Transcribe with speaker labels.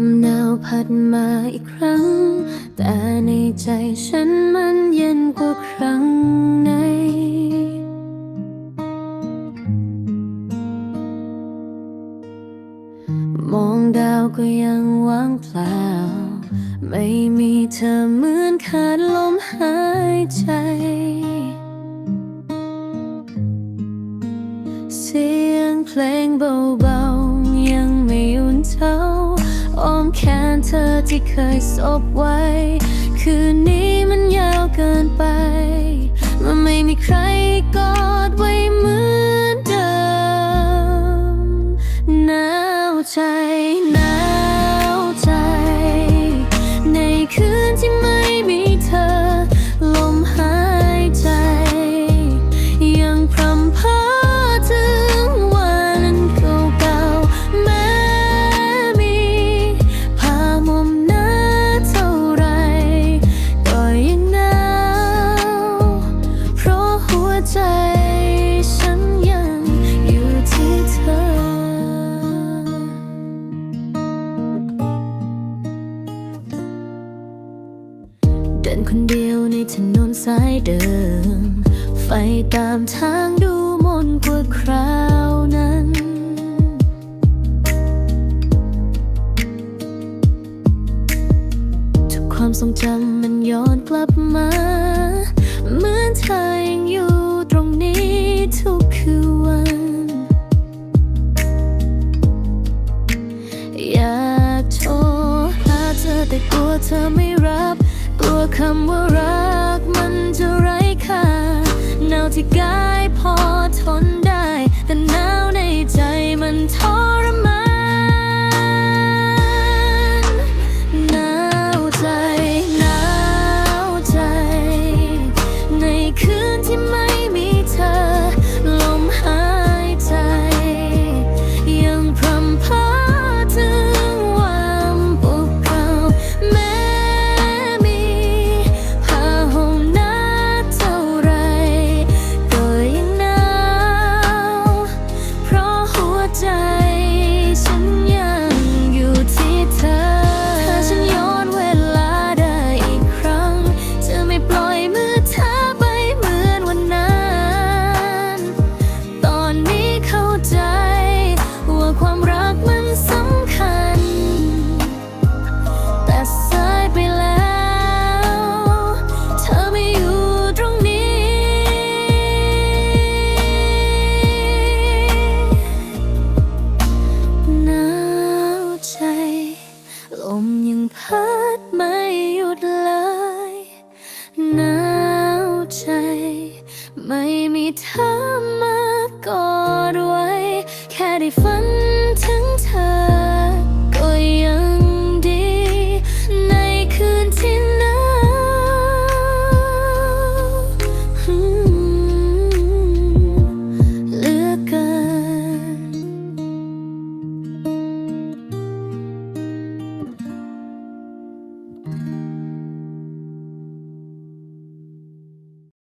Speaker 1: มหนาวพัดมาอีกครั้ง แต่ในใจฉันมันเย็นกว่าครั้งไหน มองดาวก็ยังว่างเปล่า ไม่มีเธอเหมือนขาดลมหายใจ เสียงเพลงเบา เธอที่เคยสบไว้ คืนนี้มันยาวเกินไป มันไม่มีใครกอดไว้เหมือนเดิมหนาวใจ คนเดียวในถนนสายเดิม ไฟตามทางดูมนกว่าคราวนั้น ทุกความทรงจำมันย้อนกลับมา เหมือนเธอยังอยู่ตรงนี้ทุกคืนวัน อยากโทรหาเธอแต่กลัวเธอไม่รับก คำว่ารักมันจะไร้ค่าหนาวที่กาย พัดไม่หยุดเลยหนาวใจ ไม่มีเธอมากอดไว้ แค่ได้ฝันถึงเธอ